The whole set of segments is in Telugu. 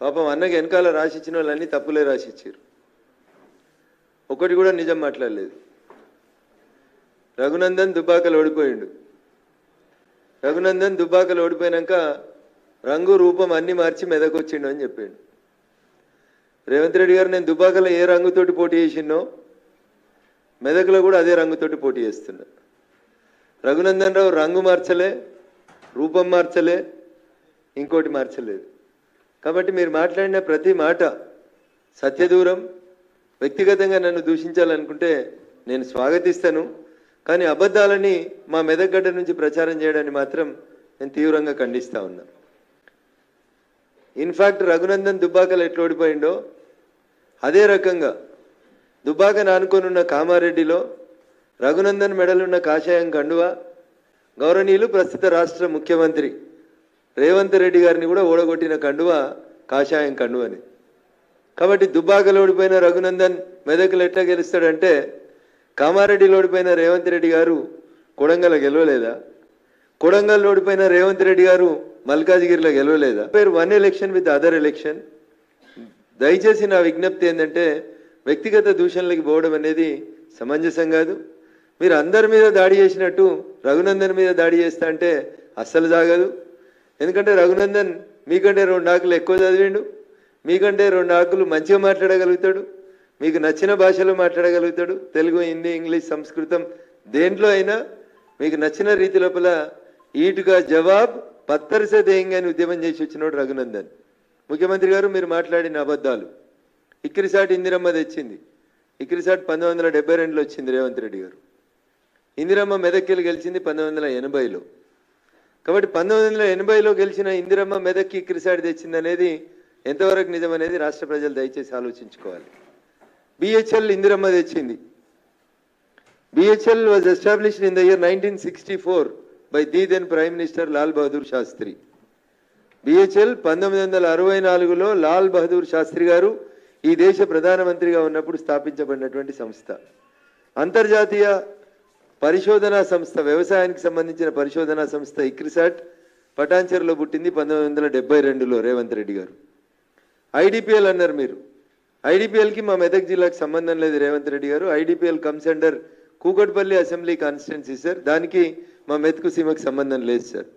పాపం అన్నకి వెనకాల రాసిచ్చిన వాళ్ళన్నీ తప్పులే రాసిచ్చారు. ఒకటి కూడా నిజం మాట్లాడలేదు. రఘునందన్ దుబ్బాకలు ఓడిపోయిండు. రఘునందన్ దుబ్బాకలు ఓడిపోయినాక రంగు రూపం అన్ని మార్చి మెదకొచ్చిండు అని చెప్పిండు. రేవంత్ రెడ్డి గారు నేను దుబ్బాకలో ఏ రంగుతోటి పోటీ చేసినో మెదక్లో కూడా అదే రంగుతోటి పోటీ చేస్తున్నా. రఘునందన్ రావు రంగు మార్చలే రూపం మార్చలే ఇంకోటి మార్చలేదు. కాబట్టి మీరు మాట్లాడిన ప్రతి మాట సత్యదూరం. వ్యక్తిగతంగా నన్ను దూషించాలనుకుంటే నేను స్వాగతిస్తాను. కానీ అబద్ధాలని మా మెదక్గడ్డ నుంచి ప్రచారం చేయడాన్ని మాత్రం నేను తీవ్రంగా ఖండిస్తా ఉన్నా. ఇన్ఫాక్ట్ రఘునందన్ దుబ్బాకలు ఎట్లా ఓడిపోయిండో అదే రకంగా దుబ్బాకను ఆనుకొనున్న కామారెడ్డిలో రఘునందన్ మెడలున్న కాషాయం కండువ గౌరవనీయులు ప్రస్తుత రాష్ట్ర ముఖ్యమంత్రి రేవంత్ రెడ్డి గారిని కూడా ఓడగొట్టిన కండువ కాషాయం కండువని. కాబట్టి దుబ్బాకలో ఓడిపోయిన రఘునందన్ మెదకులు ఎట్లా గెలుస్తాడంటే కామారెడ్డిలో ఓడిపోయిన రేవంత్ రెడ్డి గారు కొడంగల్ గెలవలేదా? కొడంగల్ ఓడిపోయిన రేవంత్ రెడ్డి గారు మల్కాజ్గిరిలో గెలవలేదా? పేరు one election with other election. దయచేసి నా విజ్ఞప్తి ఏంటంటే వ్యక్తిగత దూషణలకి పోవడం అనేది సమంజసం కాదు. మీరు అందరి మీద దాడి చేసినట్టు రఘునందన్ మీద దాడి చేస్తా అంటే అస్సలు సాగదు. ఎందుకంటే రఘునందన్ మీకంటే రెండు ఆకులు ఎక్కువ చదివిండు. మీకంటే రెండు ఆకులు మంచిగా మాట్లాడగలుగుతాడు. మీకు నచ్చిన భాషలో మాట్లాడగలుగుతాడు. తెలుగు హిందీ ఇంగ్లీష్ సంస్కృతం దేంట్లో అయినా మీకు నచ్చిన రీతి లోపల ఈటుగా జవాబ్ పత్తరిసే దేయంగాని ఉద్యమం చేసి వచ్చినాడు రఘునందన్. ముఖ్యమంత్రి గారు మీరు మాట్లాడిన అబద్ధాలు. ఇక్కిరిసాటి ఇందిరమ్మ తెచ్చింది. ఇక్కిరిసాటి పంతొమ్మిది వందల డెబ్బై రెండులో వచ్చింది రేవంత్ రెడ్డి గారు. ఇందిరమ్మ మెదక్కిలు గెలిచింది పంతొమ్మిది వందల ఎనభైలో. కాబట్టి పంతొమ్మిది వందల ఎనభైలో గెలిచిన ఇందిరమ్మ మెదక్కి క్రిసాడి తెచ్చింది అనేది ఎంతవరకు నిజం అనేది రాష్ట్ర ప్రజలు దయచేసి ఆలోచించుకోవాలి. బిహెచ్ఎల్ ఇందిరమ్మ తెచ్చింది. BHEL was established in the year nineteen sixty four by the then prime minister Lal Bahadur Shastri BHEL పంతొమ్మిది వందల అరవై నాలుగులో లాల్ బహదూర్ శాస్త్రి గారు ఈ దేశ ప్రధానమంత్రిగా ఉన్నప్పుడు స్థాపించబడినటువంటి సంస్థ. అంతర్జాతీయ పరిశోధనా సంస్థ వ్యవసాయానికి సంబంధించిన పరిశోధనా సంస్థ ఇక్రిసాట్ పటాన్చెరులో పుట్టింది పంతొమ్మిది వందల డెబ్బై రెండులో రేవంత్ రెడ్డి గారు. ఐడిపిఎల్ అన్నారు మీరు. ఐడిపిఎల్కి మా మెదక్ జిల్లాకు సంబంధం లేదు రేవంత్ రెడ్డి గారు. IDPL comes under Kukatpally assembly constituency sir. దానికి మా మెతుకు సీమకు సంబంధం లేదు సార్.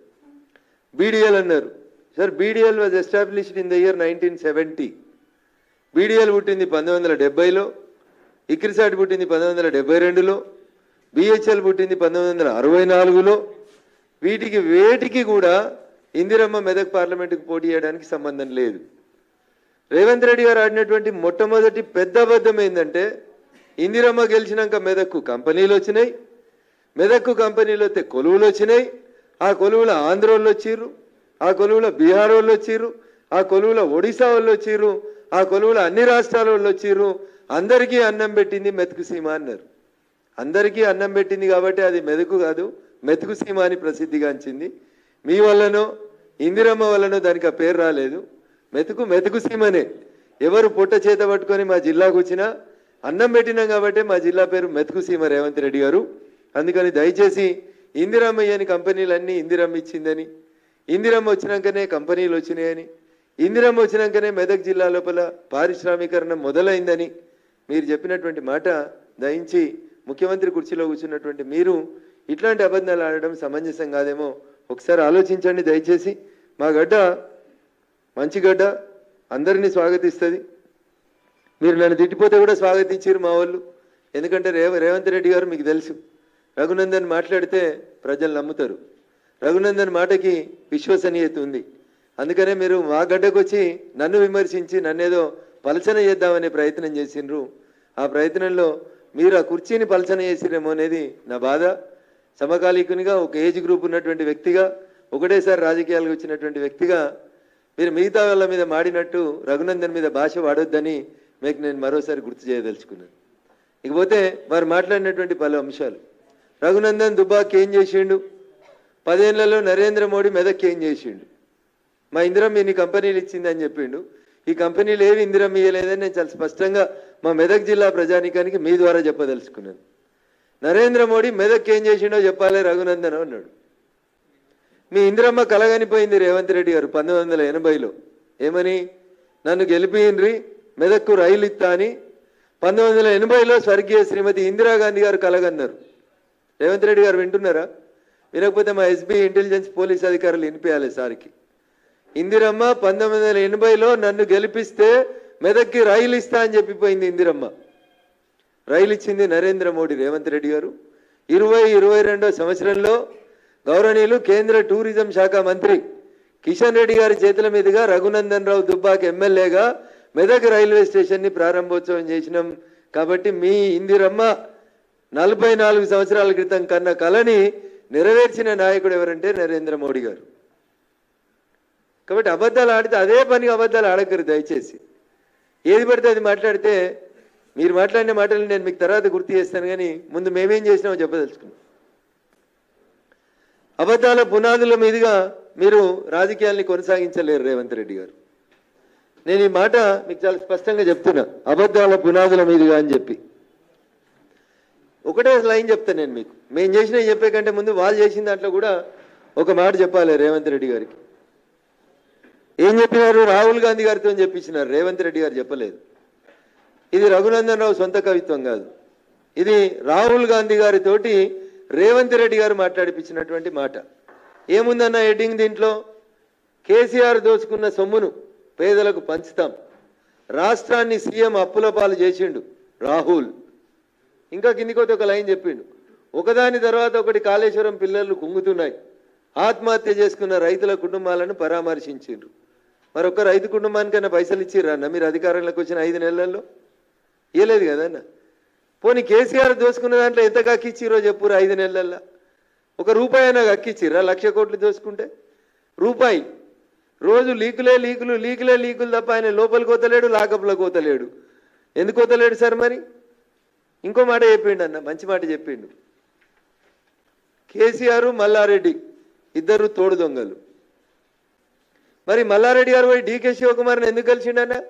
బీడిఎల్ అన్నారు. Sir BDL was established in the year nineteen seventy BDL పుట్టింది పంతొమ్మిది వందల డెబ్బైలో. ఇక్రిసాట్ పుట్టింది పంతొమ్మిది వందల డెబ్బై రెండులో. బిహెచ్ఎల్ పుట్టింది పంతొమ్మిది వందల అరవై నాలుగులో. వీటికి వేటికి కూడా ఇందిరమ్మ మెదక్ పార్లమెంటుకు పోటీ చేయడానికి సంబంధం లేదు. రేవంత్ రెడ్డి గారు ఆడినటువంటి మొట్టమొదటి పెద్ద అబద్ధం ఏంటంటే ఇందిరమ్మ గెలిచినాక మెదక్కు కంపెనీలు వచ్చినాయి. మెదక్కు కంపెనీలు వస్తే కొలువులు వచ్చినాయి. ఆ కొలువుల ఆంధ్ర వాళ్ళు వచ్చిర్రు ఆ కొలువుల బీహార్ వాళ్ళు వచ్చిర్రు ఆ కొలువుల ఒడిశా వాళ్ళు వచ్చిర్రు ఆ కొలువుల అన్ని రాష్ట్రాల వాళ్ళు వచ్చిర్రు. అందరికీ అన్నం పెట్టింది మెతుకు సీమ అన్నారు. అందరికీ అన్నం పెట్టింది కాబట్టి అది మెదకు కాదు మెతుకు సీమ అని ప్రసిద్ధిగాంచింది మీ వల్లనో ఇందిరమ్మ వల్లనో దానికి ఆ పేరు రాలేదు. మెతుకు మెతుకు సీమనే. ఎవరు పుట్ట చేత పట్టుకొని మా జిల్లాకు వచ్చినా అన్నం పెట్టినాం కాబట్టి మా జిల్లా పేరు మెతుకు సీమ రేవంత్ రెడ్డి గారు. అందుకని దయచేసి ఇందిరమ్మయ్యని కంపెనీలన్నీ ఇందిరమ్మ ఇచ్చిందని ఇందిరమ్మ వచ్చినాకనే కంపెనీలు వచ్చినాయని ఇందిరమ్మ వచ్చినాకనే మెదక్ జిల్లా లోపల పారిశ్రామీకరణ మొదలైందని మీరు చెప్పినటువంటి మాట దయించి ముఖ్యమంత్రి కుర్చీలో కూర్చున్నటువంటి మీరు ఇట్లాంటి అబద్ధాలు ఆడడం సమంజసం కాదేమో. ఒకసారి ఆలోచించండి దయచేసి. మా గడ్డ మంచి గడ్డ అందరినీ స్వాగతిస్తుంది. మీరు నన్ను తిట్టిపోతే కూడా స్వాగతించారు మా వాళ్ళు. ఎందుకంటే రేవ రేవంత్ రెడ్డి గారు మీకు తెలుసు. రఘునందన్ మాట్లాడితే ప్రజలు నమ్ముతారు. రఘునందన్ మాటకి విశ్వసనీయత ఉంది. అందుకనే మీరు మా గడ్డకు వచ్చి నన్ను విమర్శించి నన్నేదో పలచన చేద్దామనే ప్రయత్నం చేసిండ్రు. ఆ ప్రయత్నంలో మీరు ఆ కుర్చీని పలచన చేసిరేమో అనేది నా బాధ. సమకాలీకునిగా ఒక ఏజ్ గ్రూప్ ఉన్నటువంటి వ్యక్తిగా ఒకటేసారి రాజకీయాలకు వచ్చినటువంటి వ్యక్తిగా మీరు మిగతా వాళ్ళ మీద మాడినట్టు రఘునందన్ మీద భాష వాడొద్దని మీకు నేను మరోసారి గుర్తు చేయదలుచుకున్నాను. ఇకపోతే వారు మాట్లాడినటువంటి పలు అంశాలు. రఘునందన్ దుబాక్ ఏం చేసిండు? పదేళ్ళలో నరేంద్ర మోడీ మెదక్కి ఏం చేసిండు? మా ఇందిరమ్మ ఇన్ని కంపెనీలు ఇచ్చిందని చెప్పిండు. ఈ కంపెనీలు ఏవి ఇందిరమ్మ ఇయ్యలేదని నేను చాలా స్పష్టంగా మా మెదక్ జిల్లా ప్రజానికానికి మీ ద్వారా చెప్పదలుచుకున్నాను. నరేంద్ర మోడీ మెదక్ ఏం చేసిండో చెప్పాలి రఘునందన్ అన్నాడు. మీ ఇందిరమ్మ కలగనిపోయింది రేవంత్ రెడ్డి గారు పంతొమ్మిది వందల ఎనభైలో. ఏమని? నన్ను గెలిపియండ్రి మెదక్కు రైలు ఇత్తా అని. పంతొమ్మిది వందల ఎనభైలో స్వర్గీయ శ్రీమతి ఇందిరాగాంధీ గారు కలగన్నారు. రేవంత్ రెడ్డి గారు వింటున్నారా? వినకపోతే మా ఎస్బీ ఇంటెలిజెన్స్ పోలీస్ అధికారులు వినిపించాలి సార్కి. ఇందిరమ్మ పంతొమ్మిది వందల ఎనభైలో నన్ను గెలిపిస్తే మెదక్కి రైలు ఇస్తా అని చెప్పిపోయింది ఇందిరమ్మ. రైలు ఇచ్చింది నరేంద్ర మోడీ రేవంత్ రెడ్డి గారు. ఇరవై ఇరవై రెండో సంవత్సరంలో గౌరవనీయులు కేంద్ర టూరిజం శాఖ మంత్రి కిషన్ రెడ్డి గారి చేతుల మీదుగా రఘునందన్ రావు దుబ్బాకి ఎమ్మెల్యేగా మెదక్ రైల్వే స్టేషన్ని ప్రారంభోత్సవం చేసినాం. కాబట్టి మీ ఇందిరమ్మ నలభై నాలుగు సంవత్సరాల క్రితం కన్న కళని నెరవేర్చిన నాయకుడు ఎవరంటే నరేంద్ర మోడీ గారు. కాబట్టి అబద్ధాలు ఆడితే అదే పని అబద్ధాలు ఆడకరు దయచేసి. ఏది పడితే అది మాట్లాడితే మీరు మాట్లాడిన మాటలు నేను మీకు తర్వాత గుర్తు చేస్తాను కానీ ముందు మేమేం చేసినామో చెప్పదలుచుకున్నాం. అబద్ధాల పునాదుల మీదుగా మీరు రాజకీయాల్ని కొనసాగించలేరు రేవంత్ రెడ్డి గారు. నేను ఈ మాట మీకు చాలా స్పష్టంగా చెప్తున్నా అబద్ధాల పునాదుల మీదుగా అని చెప్పి. ఒకటే లైన్ చెప్తాను నేను మీకు. మేము చేసిన చెప్పే కంటే ముందు వాళ్ళు చేసిన దాంట్లో కూడా ఒక మాట చెప్పాలి రేవంత్ రెడ్డి గారికి. ఏం చెప్పినారు? రాహుల్ గాంధీ గారితో చెప్పించినారు రేవంత్ రెడ్డి గారు చెప్పలేదు. ఇది రఘునందన్ రావు సొంత కవిత్వం కాదు. ఇది రాహుల్ గాంధీ గారితోటి రేవంత్ రెడ్డి గారు మాట్లాడిపించినటువంటి మాట. ఏముందన్న హెడ్డింగ్ దీంట్లో? కేసీఆర్ దోచుకున్న సొమ్మును పేదలకు పంచుతాం. రాష్ట్రాన్ని సీఎం అప్పుల పాలు చేసిండు రాహుల్. ఇంకా కిందికోతే ఒక లైన్ చెప్పిండు. ఒకదాని తర్వాత ఒకటి కాళేశ్వరం పిల్లలు కుంగుతున్నాయి. ఆత్మహత్య చేసుకున్న రైతుల కుటుంబాలను పరామర్శించిండ్రు. మరొక రైతు కుటుంబానికైనా పైసలు ఇచ్చిర్రా అన్న? మీరు అధికారంలోకి వచ్చిన ఐదు నెలల్లో? ఇవ్వలేదు కదన్న పోనీ కేసీఆర్ దోసుకున్న దాంట్లో ఎంత కక్కిచ్చిరో చెప్పురు ఐదు నెలల్లో. ఒక రూపాయి అయినా కక్కిచ్చిర్రా లక్ష కోట్లు దోసుకుంటే? రూపాయి. రోజు లీకులే లీకులు లీకులే లీకులు తప్ప ఆయన లోపలికి కోతలేడు లాకప్లో కోతలేడు ఎందుకు కోతలేడు సార్ మరి? ఇంకో మాట చెప్పిండు అన్న మంచి మాట చెప్పిండు. కేసీఆర్ మల్లారెడ్డి ఇద్దరు తోడు దొంగలు. మరి మల్లారెడ్డి గారు పోయి డీకే శివకుమార్ని ఎందుకు కలిసిండన్న?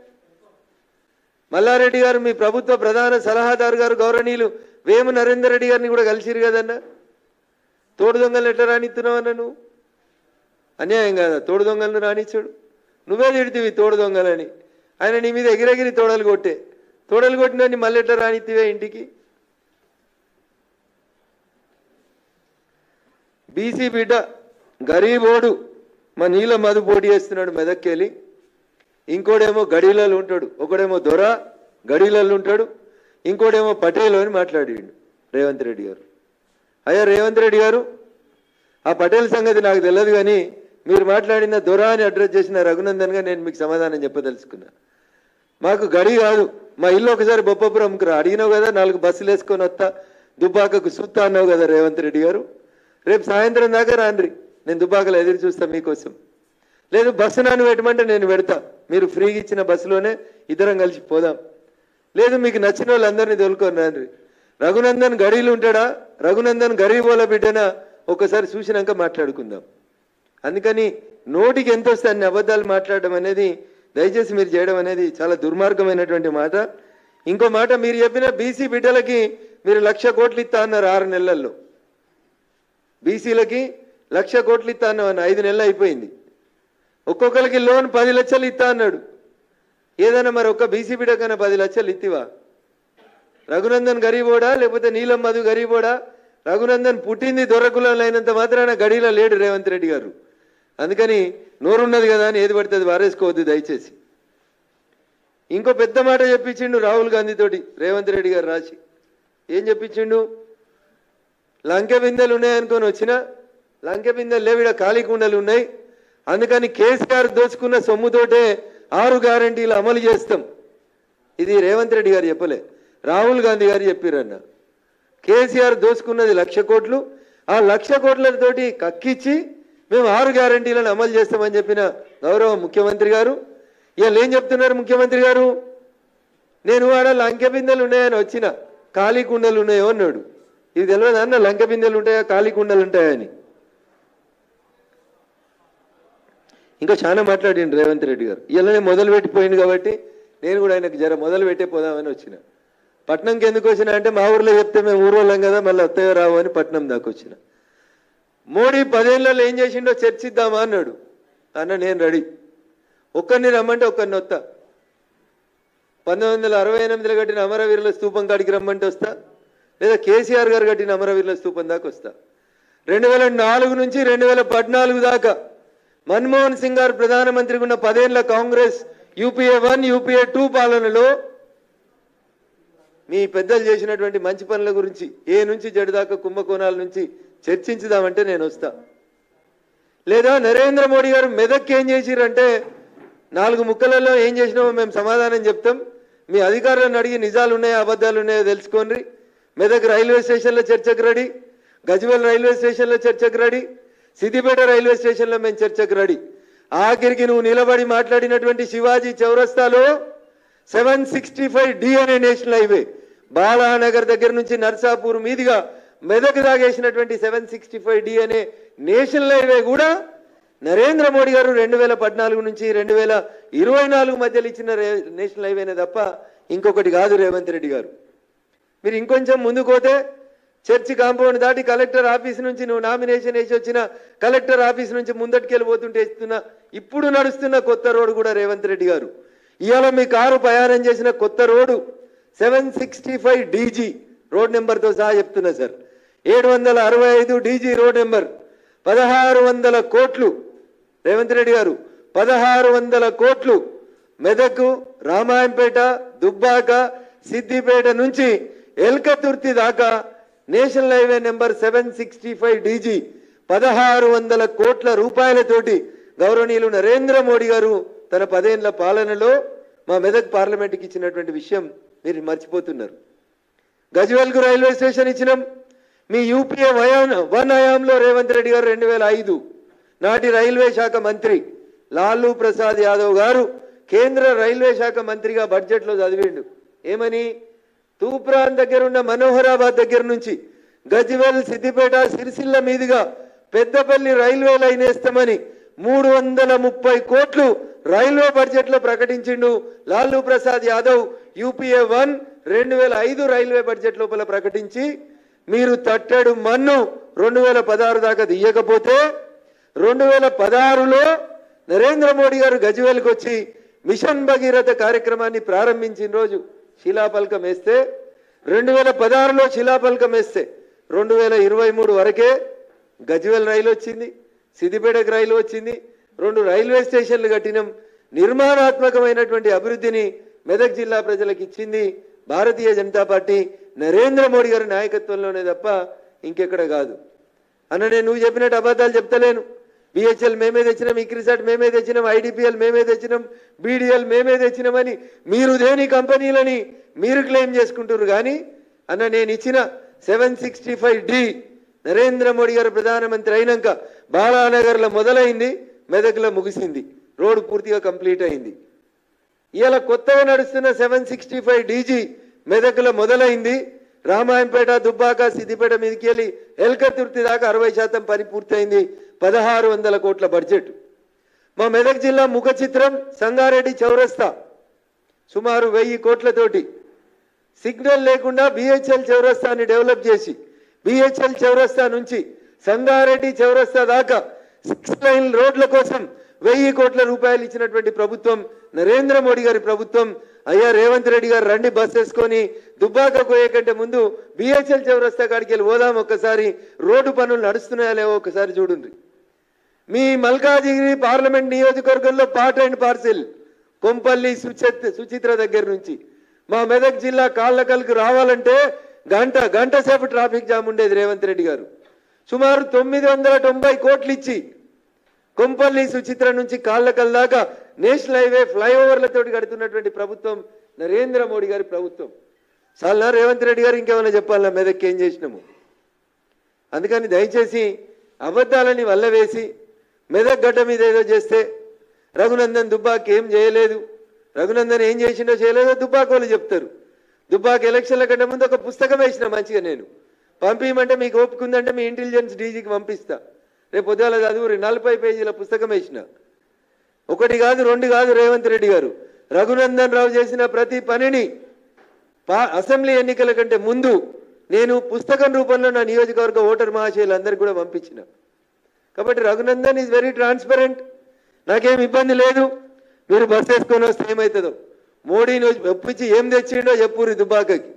మల్లారెడ్డి గారు మీ ప్రభుత్వ ప్రధాన సలహాదారు గారు గౌరవనీయులు వేము నరేందర్ రెడ్డి గారిని కూడా కలిసిరు కదన్న? తోడు దొంగలు ఎట్లా రానిస్తున్నావు అన్న నువ్వు? అన్యాయం కాదా? తోడు దొంగలను రానిచ్చాడు నువ్వే తిడితివి తోడు దొంగలని. ఆయన నీ మీద ఎగిరెగిరి తోడలు కొట్టే. తోడలు కొట్టినని మళ్ళీ ఎట్లా రానిత్తివే ఇంటికి? బీసీ బిడ్డ గరీబోడు మా నీళ్ళ మధు పోటీ చేస్తున్నాడు మెదక్కెళ్ళి ఇంకోడేమో గడీలలో ఉంటాడు. ఒకడేమో దొర గడీలలో ఉంటాడు. ఇంకోడేమో పటేల్ అని మాట్లాడాడు రేవంత్ రెడ్డి గారు. అయ్యా రేవంత్ రెడ్డి గారు ఆ పటేల్ సంగతి నాకు తెలియదు కానీ మీరు మాట్లాడిన దొర అని అడ్రస్ చేసిన రఘునందన్గా నేను మీకు సమాధానం చెప్పదలుచుకున్నా. మాకు గడి కాదు. మా ఇల్లు ఒకసారి బొప్పపురంకి రా. అడిగినావు కదా నాలుగు బస్సులు వేసుకొని వస్తా. దుబ్బాకకు సూత్తా అన్నావు కదా రేవంత్ రెడ్డి గారు. రేపు సాయంత్రం దాకా రాండ్రి. నేను దుబ్బాకలో ఎదురు చూస్తా మీకోసం. లేదు బస్సు నాన్న పెట్టమంటే నేను పెడతా. మీరు ఫ్రీగా ఇచ్చిన బస్సులోనే ఇద్దరం కలిసి పోదాం. లేదు మీకు నచ్చిన వాళ్ళందరినీ తోలుకొని రఘునందన్ గడీలు ఉంటాడా? రఘునందన్ గరీబోల బిడ్డనా? ఒకసారి చూసినాక మాట్లాడుకుందాం. అందుకని నోటికి ఎంత వస్తే అన్ని అబద్ధాలు మాట్లాడడం అనేది దయచేసి మీరు చేయడం అనేది చాలా దుర్మార్గమైనటువంటి మాట. ఇంకో మాట మీరు చెప్పిన బీసీ బిడ్డలకి మీరు లక్ష కోట్లు ఇస్తా అన్నారు ఆరు నెలల్లో. బీసీలకి లక్ష కోట్లు ఇస్తా అని ఐదు నెలలు అయిపోయింది. ఒక్కొక్కరికి లోన్ పది లక్షలు ఇస్తా అన్నాడు. ఏదైనా మరి ఒక్క బీసీ బిడకైనా పది లక్షలు ఇత్తివా? రఘునందన్ గరీబోడా లేకపోతే నీలం మధు గరీబోడా రఘునందన్ పుట్టింది దొరకులలో అయినంత మాత్రాన గడిలో లేడు రేవంత్ రెడ్డి గారు. అందుకని నోరున్నది కదా అని ఏది పడితే అది వారేసుకోవద్దు దయచేసి. ఇంకో పెద్ద మాట చెప్పించిండు రాహుల్ గాంధీతోటి రేవంత్ రెడ్డి గారు రాసి. ఏం చెప్పించిండు? లంక బిందెలు ఉన్నాయనుకొని వచ్చిన లంకె బిందెలు లేవిడ ఖాళీ కుండలు ఉన్నాయి. అందుకని కేసీఆర్ దోచుకున్న సొమ్ముతోటే ఆరు గ్యారంటీలు అమలు చేస్తాం. ఇది రేవంత్ రెడ్డి గారు చెప్పలే. రాహుల్ గాంధీ గారు చెప్పారన్న. కేసీఆర్ దోచుకున్నది లక్ష కోట్లు. ఆ లక్ష కోట్లతోటి కక్కిచ్చి మేము ఆరు గ్యారంటీలను అమలు చేస్తామని చెప్పిన గౌరవ ముఖ్యమంత్రి గారు. ఇవాళ ఏం చెప్తున్నారు ముఖ్యమంత్రి గారు? నేను ఆడ లంకె బిందెలు ఉన్నాయని వచ్చిన. ఖాళీ కుండలు ఉన్నాయో అన్నాడు. ఇది తెలియదు అన్న? లంకె బిందెలు ఉంటాయా? ఖాళీ కుండలు ఉంటాయని ఇంకా చాలా మాట్లాడింది రేవంత్ రెడ్డి గారు. ఇలానే మొదలు పెట్టిపోయింది కాబట్టి నేను కూడా ఆయనకు జర మొదలు పెట్టే పోదామని వచ్చిన. పట్నంకి ఎందుకు వచ్చిన అంటే మా ఊర్లో చెప్తే మేము ఊరోళ్ళం కదా మళ్ళీ అత్తయ్య రావు అని పట్నం దాకా వచ్చిన. మోడీ పదేళ్ళలో ఏం చేసిండో చర్చిద్దామా అన్నాడు. అన్న నేను రెడీ. ఒక్కరిని రమ్మంటే ఒక్కరిని వస్తా. పంతొమ్మిది వందల అరవై ఎనిమిదిలో కట్టిన అమరవీరుల స్తూపం కాడికి రమ్మంటే వస్తా. లేదా కేసీఆర్ గారు కట్టిన అమరవీరుల స్తూపం దాకా వస్తా. రెండు వేల నాలుగు నుంచి రెండు వేల పద్నాలుగు దాకా మన్మోహన్ సింగ్ గారు ప్రధానమంత్రిగా ఉన్న పదేళ్ళ Congress UPA one UPA two పాలనలో మీ పెద్దలు చేసినటువంటి మంచి పనుల గురించి ఏ నుంచి జడిదాకా కుంభకోణాల నుంచి చర్చించుదామంటే నేను వస్తా. లేదా నరేంద్ర మోడీ గారు మెదక్ ఏం చేసిరంటే నాలుగు ముక్కలలో ఏం చేసినామో మేము సమాధానం చెప్తాం. మీ అధికారులను అడిగి నిజాలు ఉన్నాయో అబద్ధాలు ఉన్నాయో తెలుసుకోండి. మెదక్ రైల్వే స్టేషన్లో చర్చకు రెడీ. గజ్వేల్ రైల్వే స్టేషన్లో చర్చకు రెడీ. సిద్దిపేట రైల్వే స్టేషన్లో మేము చర్చకు రెడీ. ఆఖరికి నువ్వు నిలబడి మాట్లాడినటువంటి శివాజీ చౌరస్తాలో సెవెన్ సిక్స్టీ ఫైవ్ డి అనే నేషనల్ హైవే బాలానగర్ దగ్గర నుంచి నర్సాపూర్ మీదుగా మెదక్ దాగేసినటువంటి సెవెన్ సిక్స్టీ ఫైవ్ డి అనే నేషనల్ హైవే కూడా నరేంద్ర మోడీ గారు రెండు వేల పద్నాలుగు నుంచి రెండు వేల ఇరవై నాలుగు మధ్యలో ఇచ్చిన రే- నేషనల్ హైవేనే తప్ప ఇంకొకటి కాదు రేవంత్ రెడ్డి గారు. మీరు ఇంకొంచెం ముందుకు పోతే చర్చి కాంపౌండ్ దాటి కలెక్టర్ ఆఫీస్ నుంచి నువ్వు నామినేషన్ వేసి వచ్చిన కలెక్టర్ ఆఫీస్ నుంచి ముందటికెళ్ళి పోతుంటే ఇస్తున్న ఇప్పుడు నడుస్తున్న కొత్త రోడ్డు కూడా రేవంత్ రెడ్డి గారు. ఇవాళ మీ కారు ప్రయాణం చేసిన కొత్త road seven sixty five DG road నెంబర్తో సహా చెప్తున్నా సార్. ఏడు వందల అరవై ఐదు డీజీ రోడ్ నెంబర్ పదహారు వందల కోట్లు రేవంత్ రెడ్డి గారు. పదహారు వందల కోట్లు మెదక్ రామాయంపేట దుబ్బాక సిద్దిపేట నుంచి ఎల్కతుర్తి దాకా national highway number seven sixty five DG పదహారు వందల కోట్ల రూపాయలతోటి గౌరవనీయులు నరేంద్ర మోడీ గారు తన పదేళ్ళ పాలనలో మా మెదక్ పార్లమెంట్కి ఇచ్చినటువంటి విషయం మీరు మర్చిపోతున్నారు. గజ్వేల్కు రైల్వే స్టేషన్ ఇచ్చినాం. మీ యూపీఏ వయాన్ వన్ హయాంలో రేవంత్ రెడ్డి గారు రెండు వేల ఐదు నాటి రైల్వే శాఖ మంత్రి లాలూ ప్రసాద్ యాదవ్ గారు కేంద్ర రైల్వే శాఖ మంత్రిగా బడ్జెట్లో చదివిండు. ఏమని? తూప్రాన్ దగ్గర ఉన్న మనోహరాబాద్ దగ్గర నుంచి గజ్వేల్ సిద్దిపేట సిరిసిల్ల మీదుగా పెద్దపల్లి రైల్వే లైన్ వేస్తామని మూడు వందల ముప్పై కోట్లు రైల్వే బడ్జెట్లో ప్రకటించిండు లాలూ ప్రసాద్ యాదవ్ యూపీఏ వన్ రెండు వేల ఐదు రైల్వే బడ్జెట్ లోపల ప్రకటించి మీరు తట్టడు మన్ను రెండు వేల పదహారు దాకా తీయకపోతే రెండు వేల పదహారులో నరేంద్ర మోడీ గారు గజ్వేల్కి వచ్చి మిషన్ భగీరథ కార్యక్రమాన్ని ప్రారంభించిన రోజు శిలాఫలకం వేస్తే రెండు వేల పదహారులో శిలాఫలకం వేస్తే రెండు వేల ఇరవై మూడు వరకే గజ్వేల్ రైలు వచ్చింది సిద్దిపేటకు రైలు వచ్చింది. రెండు రైల్వే స్టేషన్లు కట్టినాం. నిర్మాణాత్మకమైనటువంటి అభివృద్ధిని మెదక్ జిల్లా ప్రజలకు ఇచ్చింది భారతీయ జనతా పార్టీ నరేంద్ర మోడీ గారి నాయకత్వంలోనే తప్ప ఇంకెక్కడ కాదు. అన్న నేను నువ్వు చెప్పినట్టు అబద్ధాలు చెప్తలేను. బిహెచ్ఎల్ మేమే తెచ్చినాం ఇక్రిసాట్ మేమే తెచ్చినాం ఐడిపిఎల్ మేమే తెచ్చినాం బీడిఎల్ మేమే తెచ్చినామని మీరు దేని కంపెనీలని మీరు క్లెయిమ్ చేసుకుంటారు కానీ అన్న నేను ఇచ్చిన seven sixty five D Narendra Modi గారు ప్రధానమంత్రి అయినాక బాలానగర్లో మొదలైంది మెదక్లో ముగిసింది రోడ్డు పూర్తిగా కంప్లీట్ అయింది. ఇలా కొత్తగా నడుస్తున్న సెవెన్ సిక్స్టీ ఫైవ్ డీజీ మెదక్లో మొదలైంది రామాయంపేట దుబ్బాక సిద్దిపేట మీదకి వెళ్ళి ఎల్కతుర్తి దాకా అరవై శాతం పని పూర్తయింది పదహారు వందల కోట్ల బడ్జెట్. మా మెదక్ జిల్లా ముఖ చిత్రం సంగారెడ్డి చౌరస్తా. సుమారు వెయ్యి కోట్లతోటి. సిగ్నల్ లేకుండా బిహెచ్ఎల్ చౌరస్తాని డెవలప్ చేసి బిహెచ్ఎల్ చౌరస్తా నుంచి సంగారెడ్డి చౌరస్తా దాకా సిక్స్ లైన్ రోడ్ల కోసం వెయ్యి కోట్ల రూపాయలు ఇచ్చినటువంటి ప్రభుత్వం నరేంద్ర మోడీ గారి ప్రభుత్వం అయ్యా రేవంత్ రెడ్డి గారు రండి బస్ వేసుకొని దుబ్బాక పోయే కంటే ముందు బిహెచ్ఎల్ చౌరస్తా కాడికి వెళ్ళి పోదాం ఒక్కసారి. రోడ్డు పనులు నడుస్తున్నాయా లేవో ఒకసారి చూడండి. మీ మల్కాజిగిరి పార్లమెంట్ నియోజకవర్గంలో part and parcel Kompally Suchit Suchitra దగ్గర నుంచి. మా మెదక్ జిల్లా కాళ్ళకల్కి రావాలంటే గంట గంట సేపు ట్రాఫిక్ జామ్ ఉండేది రేవంత్ రెడ్డి గారు. సుమారు తొమ్మిది వందల తొంభై కోట్లు ఇచ్చి కొంపల్లి సుచిత్ర నుంచి కాళ్ళకల్ దాకా నేషనల్ హైవే ఫ్లైఓవర్లతో కడుతున్నటువంటి ప్రభుత్వం నరేంద్ర మోడీ గారి ప్రభుత్వం. చాలా రేవంత్ రెడ్డి గారు ఇంకేమైనా చెప్పాలా? మెదక్కి ఏం చేసినాము? అందుకని దయచేసి అబద్ధాలని వల్లవేసి మెదక్ గడ్డ మీద ఏదో చేస్తే రఘునందన్ దుబ్బాకి ఏం చేయలేదు. రఘునందన్ ఏం చేసిండో చేయలేదో దుబ్బాకోలు వాళ్ళు చెప్తారు. దుబ్బాకి ఎలక్షన్ల కంటే ముందు ఒక పుస్తకం వేసిన మంచిగా నేను. పంపించమంటే మీకు ఓపిక ఉందంటే మీ ఇంటెలిజెన్స్ డీజీకి పంపిస్తా. రేపు పొద్దుగాల చదువురి నలభై పేజీల పుస్తకం వేసిన. ఒకటి కాదు రెండు కాదు రేవంత్ రెడ్డి గారు. రఘునందన్ రావు చేసిన ప్రతి పనిని అసెంబ్లీ ఎన్నికల కంటే ముందు నేను పుస్తకం రూపంలో నా నియోజకవర్గ ఓటర్ మహాశయులందరికీ కూడా పంపించిన. కాబట్టి రఘునందన్ ఈజ్ వెరీ ట్రాన్స్పరెంట్ నాకేం ఇబ్బంది లేదు. మీరు బస్ వేసుకొని వస్తే ఏమవుతుందో మోడీని ఒప్పించి ఏం తెచ్చిండో చెప్పుర్రి దుబాకకి.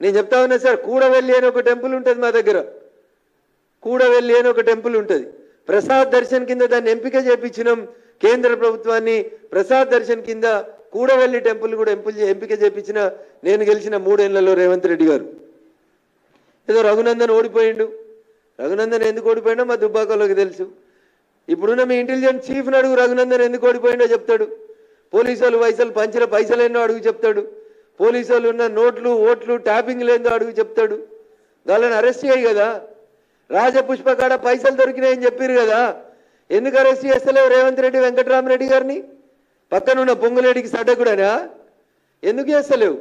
నేను చెప్తా ఉన్నా సార్ కూడవెల్లి అని ఒక టెంపుల్ ఉంటుంది మా దగ్గర. కూడవెల్లి అని ఒక టెంపుల్ ఉంటుంది. ప్రసాద్ దర్శన్ కింద దాన్ని ఎంపిక చేపించినాం. కేంద్ర ప్రభుత్వాన్ని ప్రసాద్ దర్శన్ కింద కూడవెల్లి టెంపుల్ కూడా ఎంపిక ఎంపిక చేపించిన నేను గెలిచిన మూడేళ్ళలో రేవంత్ రెడ్డి గారు. ఏదో రఘునందన్ ఓడిపోయిండు. రఘునందన్ ఎందుకు ఓడిపోయినా మా దుబ్బాకలోకి తెలుసు. ఇప్పుడున్న మీ ఇంటెలిజెన్స్ చీఫ్ని అడుగు రఘునందన్ ఎందుకు ఓడిపోయిండో చెప్తాడు. పోలీసు వాళ్ళు పైసలు పంచిన పైసలు ఎన్నో అడుగు చెప్తాడు. పోలీసు వాళ్ళు ఉన్న నోట్లు ఓట్లు ట్యాపింగ్ లేదో అడుగు చెప్తాడు. వాళ్ళని అరెస్ట్ చేయి కదా. రాజపుష్ప కాడ పైసలు దొరికినాయని చెప్పారు కదా. ఎందుకు అరెస్ట్ చేస్తలేవు రేవంత్ రెడ్డి వెంకటరామరెడ్డి గారిని? పక్కనున్న పొంగులేడికి సడ్డకుడనా? ఎందుకు చేస్తలేవు?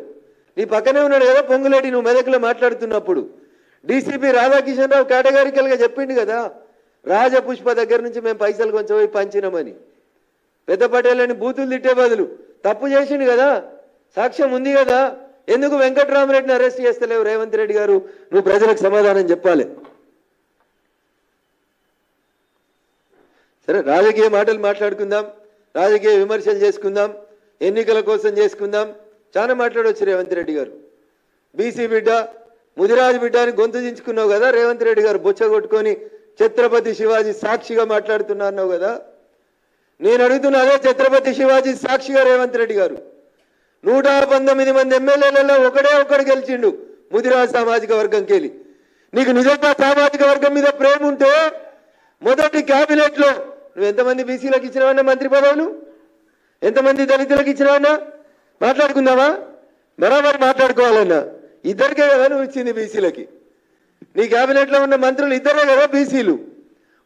నీ పక్కనే ఉన్నాడు కదా పొంగులేడి నువ్వు మెదకులో మాట్లాడుతున్నప్పుడు. డీసీపీ రాధాకిషన్ రావు కేటగారికల్గా చెప్పిండు కదా. రాజపుష్ప దగ్గర నుంచి మేము పైసలు కొంచెం పోయి పంచినామని. పెద్ద పటేలని బూతులు తిట్టే బదులు తప్పు చేసిండు కదా. సాక్ష్యం ఉంది కదా. ఎందుకు వెంకటరామరెడ్డిని అరెస్ట్ చేస్తలేవు రేవంత్ రెడ్డి గారు? నువ్వు ప్రజలకు సమాధానం చెప్పాలి. సరే రాజకీయ మాటలు మాట్లాడుకుందాం. రాజకీయ విమర్శలు చేసుకుందాం. ఎన్నికల కోసం చేసుకుందాం. చాలా మాట్లాడవచ్చు రేవంత్ రెడ్డి గారు. బీసీ బిడ్డ ముదిరాజు బిడ్డని గొంతు దించుకున్నావు కదా రేవంత్ రెడ్డి గారు బుచ్చ కొట్టుకొని ఛత్రపతి శివాజీ సాక్షిగా మాట్లాడుతున్నా అన్నావు కదా. నేను అడుగుతున్న అదే ఛత్రపతి శివాజీ సాక్షిగా రేవంత్ రెడ్డి గారు. నూట పంతొమ్మిది మంది ఎమ్మెల్యేలలో ఒకడే ఒకడు గెలిచిండు ముదిరాజ్ సామాజిక వర్గంకి వెళ్ళి నీకు నిజంగా సామాజిక వర్గం మీద ప్రేమ ఉంటే మొదటి క్యాబినెట్లో నువ్వు ఎంతమంది బీసీలకు ఇచ్చినావన్నా మంత్రి పదవులు? ఎంతమంది దళితులకు ఇచ్చినావన్నా? మాట్లాడుకుందామా? బరాబర్ మాట్లాడుకోవాలన్నా. ఇద్దరికే కదా నువ్వు ఇచ్చింది బీసీలకి? నీ క్యాబినెట్లో ఉన్న మంత్రులు ఇద్దరే కదా బీసీలు?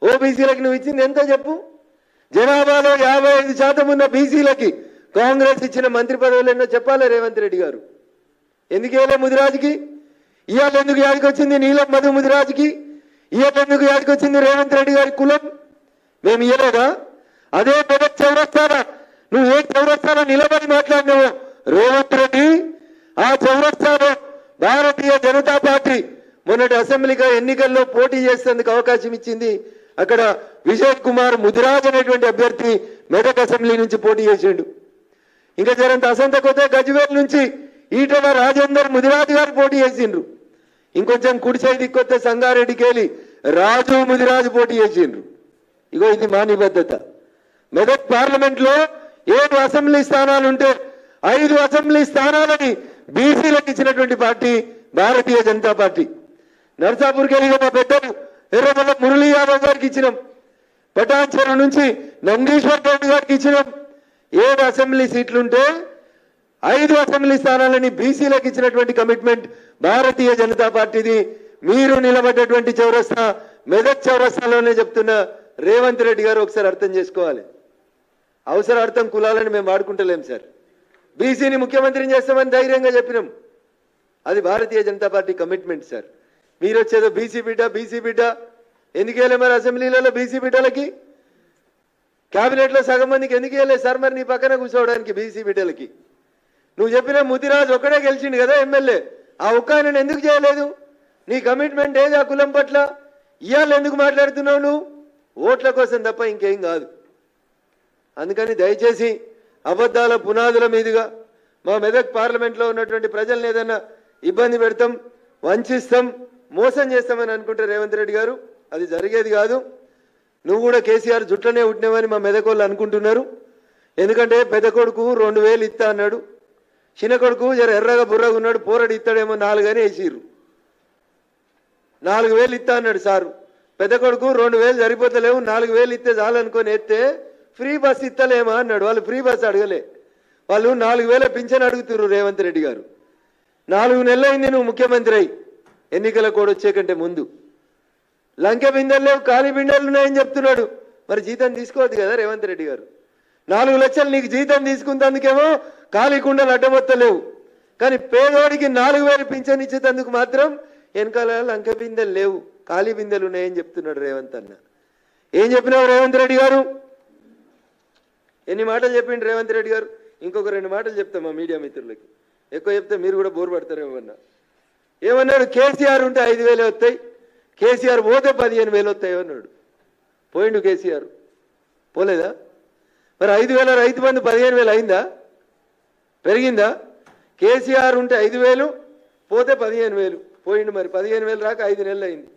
ఓబీసీలకు నువ్వు ఇచ్చింది ఎంతో చెప్పు? జనాభాలో యాభై ఐదు శాతం ఉన్న బీసీలకి కాంగ్రెస్ ఇచ్చిన మంత్రి పదవులు ఎన్నో చెప్పాలి రేవంత్ రెడ్డి గారు? ఎందుకు వేయలే ముదిరాజుకి? ఇవాళ ఎందుకు యాదికి వచ్చింది నీలం మధు ముదిరాజుకి? ఇవాళ ఎందుకు యాదికి వచ్చింది రేవంత్ రెడ్డి గారి కులం? మేము ఇవ్వలేదా? అదే పెద్ద చౌరస్తానా. నువ్వు ఏ చౌరస్తానా నిలబడి మాట్లాడినావు? రేవంత్ రెడ్డి ఆ చౌరస్తాలో భారతీయ జనతా పార్టీ మొన్నటి అసెంబ్లీగా ఎన్నికల్లో పోటీ చేసేందుకు అవకాశం ఇచ్చింది. అక్కడ విజయ్ కుమార్ ముదిరాజ్ అనేటువంటి అభ్యర్థి మెదక్ అసెంబ్లీ నుంచి పోటీ చేసిండు. ఇంకా జరంత అసంత కొత్త గజ్వేల్ నుంచి ఈటల రాజేందర్ ముదిరాజు గారు పోటీ చేసిండ్రు. ఇంకొంచెం కుడిసై సైడ్ దిక్కొస్తే సంగారెడ్డికి వెళ్ళి రాజు ముదిరాజు పోటీ చేసిండ్రు. ఇగో ఇది మా నిబద్ధత. మెదక్ పార్లమెంట్లో ఏడు అసెంబ్లీ స్థానాలు ఉంటే ఐదు అసెంబ్లీ స్థానాలని బీసీలకు ఇచ్చినటువంటి పార్టీ భారతీయ జనతా పార్టీ. నర్సాపూర్కి వెళ్ళిన మా పెద్దలు ఎర్రమల్ల మురళీ యాదవ్ గారికి ఇచ్చినాం. పటాన్చెరు నుంచి నందీశ్వర్ రెడ్డి గారికి ఇచ్చినాం. ఏడు అసెంబ్లీ సీట్లుంటే ఐదు అసెంబ్లీ స్థానాలని బీసీలకు ఇచ్చినటువంటి కమిట్మెంట్ భారతీయ జనతా పార్టీది. మీరు నిలబడ్డటువంటి చౌరస్తా మెదక్ చౌరస్తాలోనే చెప్తున్న రేవంత్ రెడ్డి గారు ఒకసారి అర్థం చేసుకోవాలి. అవసరార్థం కులాలని మేము వాడుకుంటలేం సార్. బీసీని ముఖ్యమంత్రిని చేస్తామని ధైర్యంగా చెప్పినాం. అది Bharatiya Janata party commitment sir మీరు వచ్చేదో బీసీ బిడ్డ బీసీ బిడ్డ. ఎందుకు వెళ్ళే మరి అసెంబ్లీలలో బీసీ బిడ్డలకి? క్యాబినెట్లో సగం మందికి ఎందుకు వెళ్ళే సార్ మరి నీ పక్కన కూర్చోవడానికి బీసీ బిడ్డలకి? నువ్వు చెప్పిన ముదిరాజు ఒక్కడే గెలిచిండు కదా ఎమ్మెల్యే. ఆ ఒక్క ఆయన ఎందుకు చేయలేదు? నీ కమిట్మెంట్ ఏది ఆ కులం పట్ల? ఇవాళ ఎందుకు మాట్లాడుతున్నావు నువ్వు? ఓట్ల కోసం తప్ప ఇంకేం కాదు. అందుకని దయచేసి అబద్ధాల పునాదుల మీదుగా మా మెదక్ పార్లమెంట్లో ఉన్నటువంటి ప్రజల్ని ఏదైనా ఇబ్బంది పెడతాం వంచిస్తాం మోసం చేస్తామని అనుకుంటే రేవంత్ రెడ్డి గారు అది జరిగేది కాదు. నువ్వు కూడా కేసీఆర్ జుట్లనే ఉట్టినావని మా మెదక్ వాళ్ళు అనుకుంటున్నారు. ఎందుకంటే పెద్ద కొడుకు రెండు వేలు ఇస్తా అన్నాడు. చిన్న కొడుకు జర ఎర్రగా బుర్రగా ఉన్నాడు పోరడు ఇస్తాడేమో నాలుగని వేసిర్రు. నాలుగు వేలు ఇస్తా అన్నాడు సారు. పెద్ద కొడుకు రెండు వేలు సరిపోతలేవు నాలుగు వేలు ఇస్తే చాలనుకొని ఎత్తే ఫ్రీ బస్ ఇస్తలేమా అన్నాడు. వాళ్ళు ఫ్రీ బస్ అడగలే. వాళ్ళు నాలుగు వేల పింఛన్ అడుగుతున్నారు రేవంత్ రెడ్డి గారు. నాలుగు నెలలైంది నువ్వు ముఖ్యమంత్రి అయి. ఎన్నికల కోడ్ వచ్చే కంటే ముందు. లంకె బిందెలు లేవు ఖాళీ బిందెలు ఉన్నాయని చెప్తున్నాడు. మరి జీతం తీసుకోవద్దు కదా రేవంత్ రెడ్డి గారు. నాలుగు లక్షలు నీకు జీతం తీసుకున్నందుకేమో ఖాళీ కుండలు అడ్డమొత్తలేవు. కానీ పేదోడికి నాలుగు వేలు పింఛన్ ఇచ్చేటందుకు మాత్రం వెనకాల లంకె బిందెలు లేవు. ఖాళీ బిందెలు ఉన్నాయని చెప్తున్నాడు రేవంత్ అన్న. ఏం చెప్పినావు రేవంత్ రెడ్డి గారు? ఎన్ని మాటలు చెప్పిండు రేవంత్ రెడ్డి గారు? ఇంకొక రెండు మాటలు చెప్తాం మా మీడియా మిత్రులకి. ఎక్కువ చెప్తే మీరు కూడా బోర్ పడతారేమన్నా ఏమన్నాడు? కేసీఆర్ ఉంటే ఐదు వేలు వస్తాయి కేసీఆర్ పోతే పదిహేను వేలు వస్తాయి అన్నాడు. పోయిండు కేసీఆర్. పోలేదా? మరి ఐదు వేల రైతు బంధు పదిహేను వేలు అయిందా? పెరిగిందా? కేసీఆర్ ఉంటే ఐదు వేలు పోతే పదిహేను వేలు. పోయిండు మరి పదిహేను వేలు రాక ఐదు నెలలు అయింది.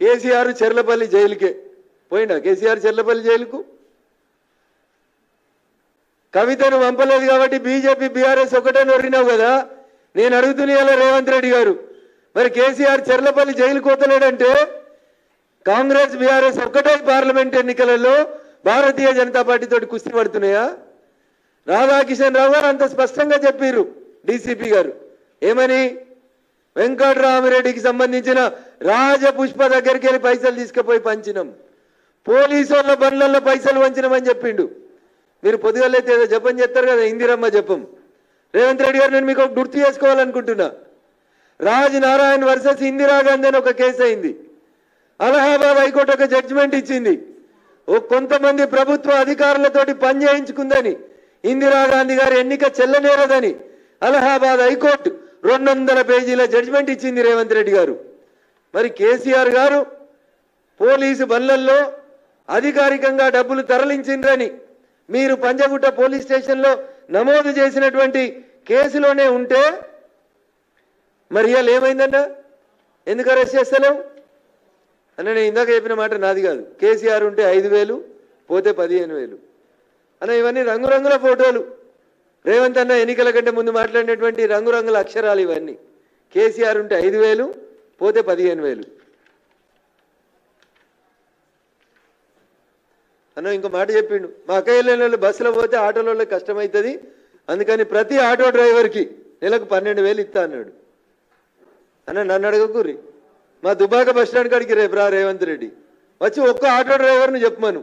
కేసీఆర్ చెర్లపల్లి జైలుకే. పోయినా కేసీఆర్ చెర్లపల్లి జైలుకు? కవితను పంపలేదు కాబట్టి బీజేపీ బీఆర్ఎస్ ఒకటే నొరినావు కదా? నేను అడుగుతున్నా రేవంత్ రెడ్డి గారు మరి కేసీఆర్ చెర్లపల్లి జైలు కోతలేడంటే కాంగ్రెస్ బీఆర్ఎస్ ఒక్కటే పార్లమెంట్ ఎన్నికలలో భారతీయ జనతా పార్టీతో కుస్తీ పడుతున్నాయా? రాధాకిషన్ రావు గారు అంత స్పష్టంగా చెప్పారు డీసీపీ గారు. ఏమని? వెంకటరామిరెడ్డికి సంబంధించిన రాజపుష్ప దగ్గరికి వెళ్ళి పైసలు తీసుకుపోయి పంచినాం. పోలీసు వాళ్ళ బండ్లలో పైసలు వంచినమని చెప్పిండు. మీరు పొద్దుగలైతే ఏదో జపం చేస్తారు కదా ఇందిరమ్మ జపం. రేవంత్ రెడ్డి గారు నేను మీకు ఒక గుర్తు చేసుకోవాలనుకుంటున్నా. రాజ్ నారాయణ్ వర్సెస్ ఇందిరాగాంధీ అని ఒక కేసు అయింది. అలహాబాద్ హైకోర్టు ఒక జడ్జిమెంట్ ఇచ్చింది. ఓ కొంతమంది ప్రభుత్వ అధికారులతోటి పని చేయించుకుందని ఇందిరాగాంధీ గారు ఎన్నిక చెల్లనేరదని అలహాబాద్ హైకోర్టు రెండు వందల పేజీల జడ్జిమెంట్ ఇచ్చింది రేవంత్ రెడ్డి గారు. మరి కేసీఆర్ గారు పోలీసు బళ్ళల్లో అధికారికంగా డబ్బులు తరలించిండ్రని మీరు పంజగుట్ట పోలీస్ స్టేషన్లో నమోదు చేసినటువంటి కేసులోనే ఉంటే మరి ఇవాళ ఏమైందన్న? ఎందుకు అరెస్ట్ చేస్తలేవు అన్న నేను ఇందాక చెప్పిన మాట నాది కాదు. కేసీఆర్ ఉంటే ఐదు వేలు పోతే పదిహేను వేలు. అన్న ఇవన్నీ రంగురంగుల ఫోటోలు. రేవంత్ అన్న ఎన్నికల కంటే ముందు మాట్లాడినటువంటి రంగురంగుల అక్షరాలు ఇవన్నీ. కేసీఆర్ ఉంటే ఐదు వేలు పోతే పదిహేను వేలు. అన్న ఇంకో మాట చెప్పిండు. మా అక్క వాళ్ళు బస్సులో పోతే ఆటోలలో కష్టమవుతుంది అందుకని ప్రతి ఆటో డ్రైవర్కి నెలకు పన్నెండు వేలు ఇస్తా అన్నాడు. అన్న నన్ను అడగకూరి మా దుబ్బాక బస్ స్టాండ్ కాడికి రేపు రా రేవంత్ రెడ్డి. వచ్చి ఒక్క ఆటో డ్రైవర్ను చెప్పమను.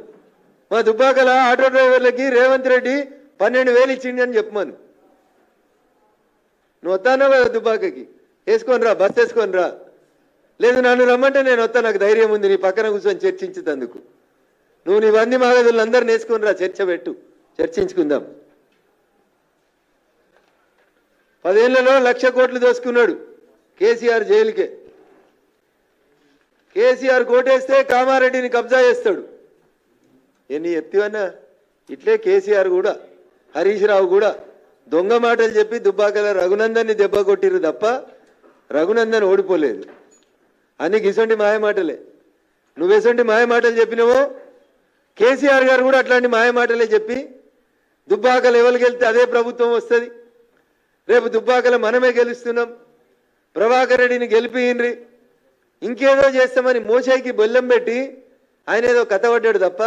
మా దుబ్బాకల ఆటో డ్రైవర్లకి రేవంత్ రెడ్డి పన్నెండు వేలు ఇచ్చిండి అని చెప్పమను. నువ్వు వస్తానో కదా దుబ్బాకకి. వేసుకొని రా బస్ వేసుకొని రా. లేదు నన్ను రమ్మంటే నేను వస్తా నాకు ధైర్యం ఉంది నీ పక్కన కూర్చొని చర్చించుతందుకు నువ్వు నీ వంది మాగదులు రా చర్చ పెట్టు చర్చించుకుందాం. పదేళ్ళలో లక్ష కోట్లు దోసుకున్నాడు కేసీఆర్ జైలుకే. కేసీఆర్ కోటేస్తే కామారెడ్డిని కబ్జా చేస్తాడు. ఎన్ని చెప్తివన్నా? ఇట్లే కేసీఆర్ కూడా హరీష్ రావు కూడా దొంగ మాటలు చెప్పి దుబ్బాకల రఘునందన్ని దెబ్బ కొట్టిరు తప్ప రఘునందన్ ఓడిపోలేదు. అన్ని గిసొంటి మాయ మాటలే. నువ్వెసంటి మాయ మాటలు చెప్పినావో కేసీఆర్ గారు కూడా అట్లాంటి మాయమాటలే చెప్పి దుబ్బాకలు లెవెల్కి వెళ్తే అదే ప్రభుత్వం వస్తుంది. రేపు దుబ్బాకలు మనమే గెలుస్తున్నాం. ప్రభాకర్ రెడ్డిని గెలిపియండ్రి ఇంకేదో చేస్తామని మోసైకి బెల్లం పెట్టి ఆయన ఏదో కథ పడ్డాడు తప్ప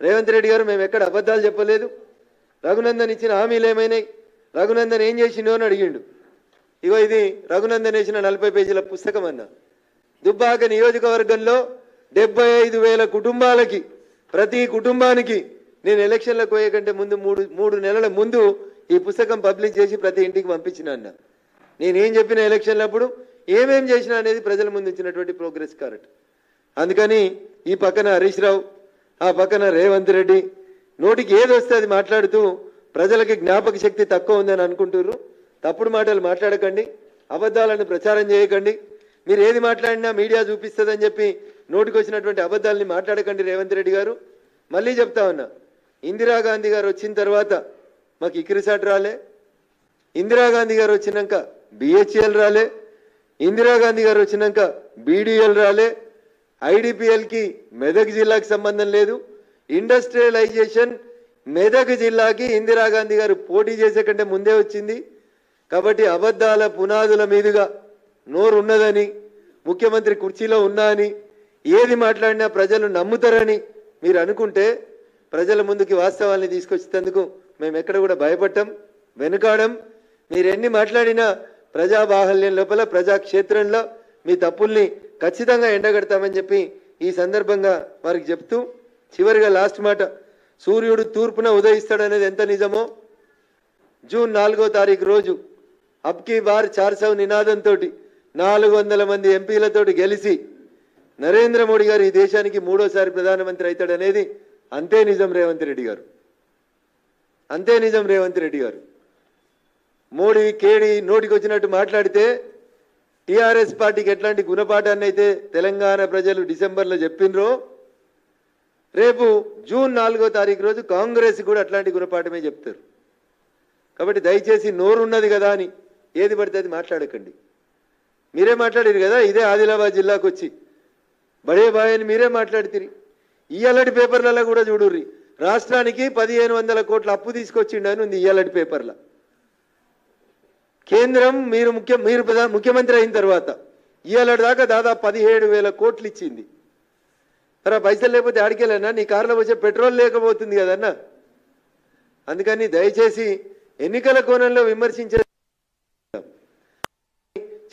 రేవంత్ రెడ్డి గారు మేము ఎక్కడ అబద్ధాలు చెప్పలేదు. రఘునందన్ ఇచ్చిన హామీలు ఏమైనాయి? రఘునందన్ ఏం చేసిండో అని అడిగిండు. ఇగో ఇది రఘునందన్ వేసిన నలభై పేజీల పుస్తకం అన్న దుబ్బాక నియోజకవర్గంలో డెబ్బై ఐదు వేల కుటుంబాలకి ప్రతి కుటుంబానికి నేను ఎలక్షన్లకు పోయే కంటే ముందు మూడు మూడు నెలల ముందు ఈ పుస్తకం పబ్లిష్ చేసి ప్రతి ఇంటికి పంపించిన అన్న. నేనేం చెప్పిన ఎలక్షన్లప్పుడు ఏమేం చేసినా అనేది ప్రజల ముందు ఇచ్చినటువంటి ప్రోగ్రెస్ కార్డ్. అందుకని ఈ పక్కన హరీష్ రావు ఆ పక్కన రేవంత్ రెడ్డి నోటికి ఏది వస్తే అది మాట్లాడుతూ ప్రజలకి జ్ఞాపక శక్తి తక్కువ ఉందని అనుకుంటున్నారు తప్పుడు మాటలు మాట్లాడకండి అబద్ధాలను ప్రచారం చేయకండి. మీరు ఏది మాట్లాడినా మీడియా చూపిస్తుందని చెప్పి నోటికి వచ్చినటువంటి అబద్ధాలని మాట్లాడకండి రేవంత్ రెడ్డి గారు. మళ్ళీ చెప్తా ఉన్నా ఇందిరాగాంధీ గారు వచ్చిన తర్వాత మాకు ఇక్రిసాట్ రాలే. ఇందిరాగాంధీ గారు వచ్చినాక బిహెచ్ఎల్ రాలే. ఇందిరాగాంధీ గారు వచ్చినాక బీడీఎల్ రాలే. ఐడిపిఎల్కి మెదక్ జిల్లాకి సంబంధం లేదు. ఇండస్ట్రియలైజేషన్ మెదక్ జిల్లాకి ఇందిరాగాంధీ గారు పోటీ చేసే కంటే ముందే వచ్చింది. కాబట్టి అబద్ధాల పునాదుల మీదుగా నోరు ఉన్నదని ముఖ్యమంత్రి కుర్చీలో ఉన్నా అని ఏది మాట్లాడినా ప్రజలు నమ్ముతారని మీరు అనుకుంటే ప్రజల ముందుకి వాస్తవాల్ని తీసుకొచ్చేందుకు మేము ఎక్కడ కూడా భయపడ్డం వెనుకాడం మీరు ఎన్ని మాట్లాడినా ప్రజా బాహల్యం లోపల ప్రజాక్షేత్రంలో మీ తప్పుల్ని ఖచ్చితంగా ఎండగడతామని చెప్పి ఈ సందర్భంగా వారికి చెప్తూ చివరిగా లాస్ట్ మాట సూర్యుడు తూర్పున ఉదయిస్తాడనేది ఎంత నిజమో జూన్ నాలుగో తారీఖు రోజు అబ్కి బార్ చార్సవ్ నినాదంతో నాలుగు వందల మంది ఎంపీలతోటి గెలిచి నరేంద్ర మోడీ గారు ఈ దేశానికి మూడోసారి ప్రధానమంత్రి అవుతాడనేది అంతే నిజం రేవంత్ రెడ్డి గారు. అంతే నిజం రేవంత్ రెడ్డి గారు. మోడీ కేడి నోటికి వచ్చినట్టు మాట్లాడితే టీఆర్ఎస్ పార్టీకి ఎట్లాంటి గుణపాఠాన్ని అయితే తెలంగాణ ప్రజలు డిసెంబర్లో చెప్పినరో రేపు జూన్ నాలుగో తారీఖు రోజు కాంగ్రెస్ కూడా అట్లాంటి గుణపాఠమే చెప్తారు. కాబట్టి దయచేసి నోరున్నది కదా అని ఏది పడితే అది మాట్లాడకండి. మీరే మాట్లాడారు కదా ఇదే ఆదిలాబాద్ జిల్లాకు వచ్చి బడే బాయ్ అని మీరే ఈ ఇయ్యాలటి పేపర్లలో కూడా చూడుర్రి. రాష్ట్రానికి పదిహేను వందల కోట్ల అప్పు తీసుకొచ్చిండని ఉంది ఇయ్యాలటి పేపర్ల. కేంద్రం మీరు ముఖ్య మీరు ముఖ్యమంత్రి అయిన తర్వాత ఇయ్యాలటి దాకా దాదాపు పదిహేడు వేల కోట్లు ఇచ్చింది. మరి పైసలు లేకపోతే ఆడికెళ్ళనా నీ కారులో వచ్చే పెట్రోల్ లేకపోతుంది కదన్నా? అందుకని దయచేసి ఎన్నికల కోణంలో విమర్శించే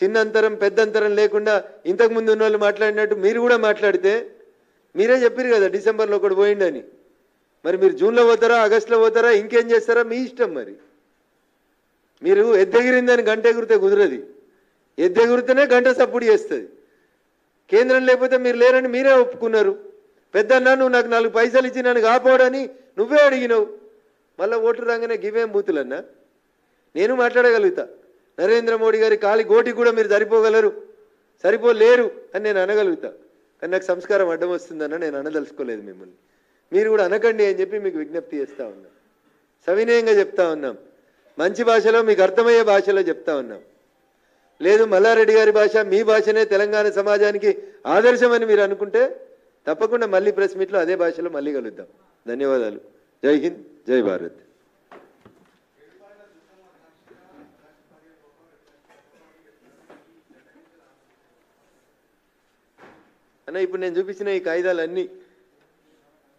చిన్నంతరం పెద్దంతరం లేకుండా ఇంతకు ముందు ఉన్న వాళ్ళు మాట్లాడినట్టు మీరు కూడా మాట్లాడితే మీరే చెప్పారు కదా డిసెంబర్లో ఒకటి పోయిండని. మరి మీరు జూన్లో పోతారా ఆగస్టులో పోతారా ఇంకేం చేస్తారా మీ ఇష్టం మరి. మీరు ఎద్దెగిరిందని గంట ఎగురితే కుదరది. ఎద్దెగురితేనే గంట సప్పుడు చేస్తుంది. కేంద్రం లేకపోతే మీరు లేరని మీరే ఒప్పుకున్నారు. పెద్దన్నా నువ్వు నాకు నాలుగు పైసలు ఇచ్చి నన్ను కాపాడని నువ్వే అడిగినావు. మళ్ళీ ఓటు రాగానే గివేం బూతులన్నా? నేను మాట్లాడగలుగుతా. నరేంద్ర మోడీ గారి కాలి గోటి కూడా మీరు సరిపోగలరు. సరిపోలేరు అని నేను అనగలుగుతా. కానీ నాకు సంస్కారం అడ్డం వస్తుందన్న నేను అనదలుచుకోలేదు మిమ్మల్ని. మీరు కూడా అనకండి అని చెప్పి మీకు విజ్ఞప్తి చేస్తూ ఉన్నాం. సవినయంగా చెప్తా ఉన్నాం. మంచి భాషలో మీకు అర్థమయ్యే భాషలో చెప్తా ఉన్నాం. లేదు మల్లారెడ్డి గారి భాష మీ భాషనే తెలంగాణ సమాజానికి ఆదర్శమని మీరు అనుకుంటే తప్పకుండా మళ్ళీ ప్రెస్ మీట్లో అదే భాషలో మళ్ళీ కలుద్దాం. ధన్యవాదాలు. జై హింద్ జై భారత్. అన్న ఇప్పుడు నేను చూపించిన ఈ కాగితాలన్నీ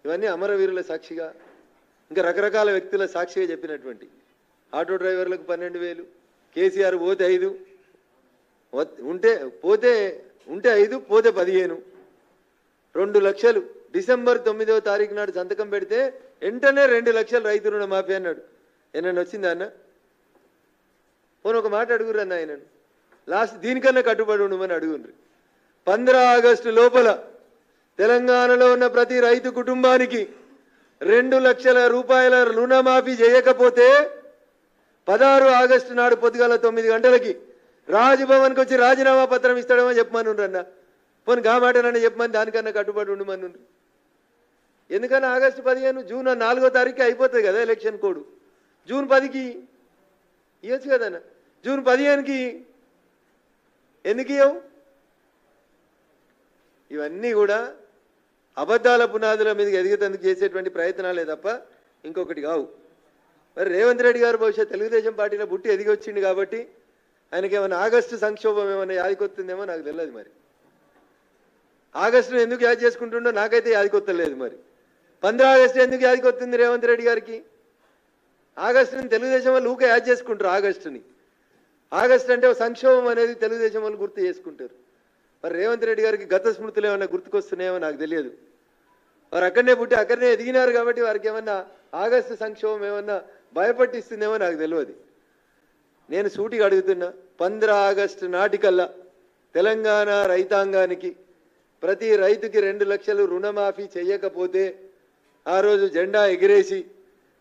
ఇవన్నీ అమరవీరుల సాక్షిగా ఇంకా రకరకాల వ్యక్తుల సాక్షిగా చెప్పినటువంటి. ఆటో డ్రైవర్లకు పన్నెండు వేలు కేసీఆర్ పోతే ఐదు ఉంటే పోతే ఉంటే ఐదు పోతే పదిహేను. రెండు లక్షలు. డిసెంబర్ తొమ్మిదవ తారీఖు నాడు సంతకం పెడితే వెంటనే రెండు లక్షలు రైతు రుణమాఫీ అన్నాడు. ఏమన్నా వచ్చిందా అన్న? పోను ఒక మాట అడుగురు అన్న ఆయనను. లాస్ట్ దీనికన్నా కట్టుబడి ఉండమని అడుగుండ్రు. పంద్రా ఆగస్టు లోపల తెలంగాణలో ఉన్న ప్రతి రైతు కుటుంబానికి రెండు లక్షల రూపాయల రుణమాఫీ చేయకపోతే పదహారు ఆగస్టు నాడు పొద్దుగాల తొమ్మిది గంటలకి రాజ్భవన్కి వచ్చి రాజీనామా పత్రం ఇస్తాడమని చెప్పమని అన్న. పోనీ గా చెప్పమని దానికన్నా కట్టుబడి ఉండమని ఎందుకన్నా ఆగస్టు పదిహేను జూన్ నాలుగో తారీఖు అయిపోతుంది కదా ఎలక్షన్ కోడ్. జూన్ పదికి ఇవ్వచ్చు కదన్న జూన్ పదిహేనుకి ఎందుకు ఇవ్వవు ఇవన్నీ కూడా అబద్ధాల పునాదుల మీద ఎదిగేందుకు చేసేటువంటి ప్రయత్నాలే తప్ప ఇంకొకటి కావు. మరి రేవంత్ రెడ్డి గారు బహుశా తెలుగుదేశం పార్టీలో బుట్టి ఎదిగి వచ్చింది కాబట్టి ఆయనకి ఏమైనా ఆగస్టు సంక్షోభం ఏమైనా యాదికొస్తుందేమో నాకు తెలియదు మరి. ఆగస్టును ఎందుకు యాద్ చేసుకుంటుండో నాకైతే యాదికొత్తలేదు మరి. పంద్రా ఆగస్టు ఎందుకు యాదికొస్తుంది రేవంత్ రెడ్డి గారికి? ఆగస్టుని తెలుగుదేశం వాళ్ళు ఊకే యాద్ చేసుకుంటారు ఆగస్టుని. ఆగస్టు అంటే సంక్షోభం అనేది తెలుగుదేశం వాళ్ళు గుర్తు చేసుకుంటారు. మరి రేవంత్ రెడ్డి గారికి గత స్మృతులు ఏమైనా గుర్తుకొస్తున్నాయేమో నాకు తెలియదు. వారు అక్కడనే పుట్టి అక్కడనే ఎదిగినారు కాబట్టి వారికి ఏమన్నా ఆగస్టు సంక్షోభం ఏమన్నా భయపట్టిస్తుందేమో నాకు తెలియదు. నేను సూటిగా అడుగుతున్నా పంద్ర ఆగస్టు నాటికల్లా తెలంగాణ రైతాంగానికి ప్రతి రైతుకి రెండు లక్షలు రుణమాఫీ చేయకపోతే ఆ రోజు జెండా ఎగిరేసి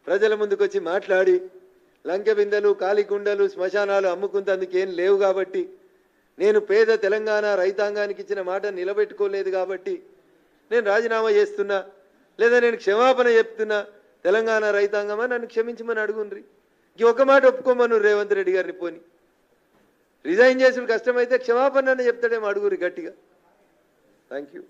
ప్రజల ముందుకొచ్చి మాట్లాడి లంకె బిందెలు కాలికుండలు శ్మశానాలు అమ్ముకుంటందుకు లేవు కాబట్టి నేను పేద తెలంగాణ రైతాంగానికి ఇచ్చిన మాట నిలబెట్టుకోలేదు కాబట్టి నేను రాజీనామా చేస్తున్నా లేదా నేను క్షమాపణ చెప్తున్నా తెలంగాణ రైతాంగమా నన్ను క్షమించమని అడుగుండ్రి. ఈ ఒక్క మాట ఒప్పుకోమను రేవంత్ రెడ్డి గారిని పోని. రిజైన్ చేసుడు కష్టమైతే క్షమాపణ అని చెప్తాడేమో అడుగురి గట్టిగా. థ్యాంక్ యూ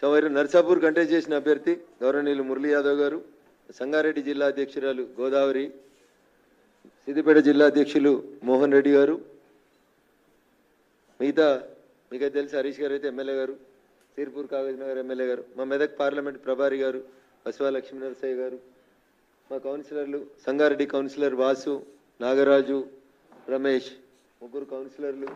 సవైరు నర్సాపూర్ కంటెస్ట్ చేసిన అభ్యర్థి గౌరవనీయులు మురళీ యాదవ్ గారు. సంగారెడ్డి జిల్లా అధ్యక్షురాలు గోదావరి సిద్దిపేట జిల్లా అధ్యక్షులు మోహన్ రెడ్డి గారు మిగతా మీకు తెలుసు హరీష్ గారు అయితే ఎమ్మెల్యే గారు సిర్పూర్ కాగజ్ నగర్ ఎమ్మెల్యే గారు మా మెదక్ పార్లమెంట్ ప్రభారి గారు బసవా లక్ష్మీనరసయ్య గారు మా కౌన్సిలర్లు సంగారెడ్డి కౌన్సిలర్ వాసు నాగరాజు రమేష్ ముగ్గురు కౌన్సిలర్లు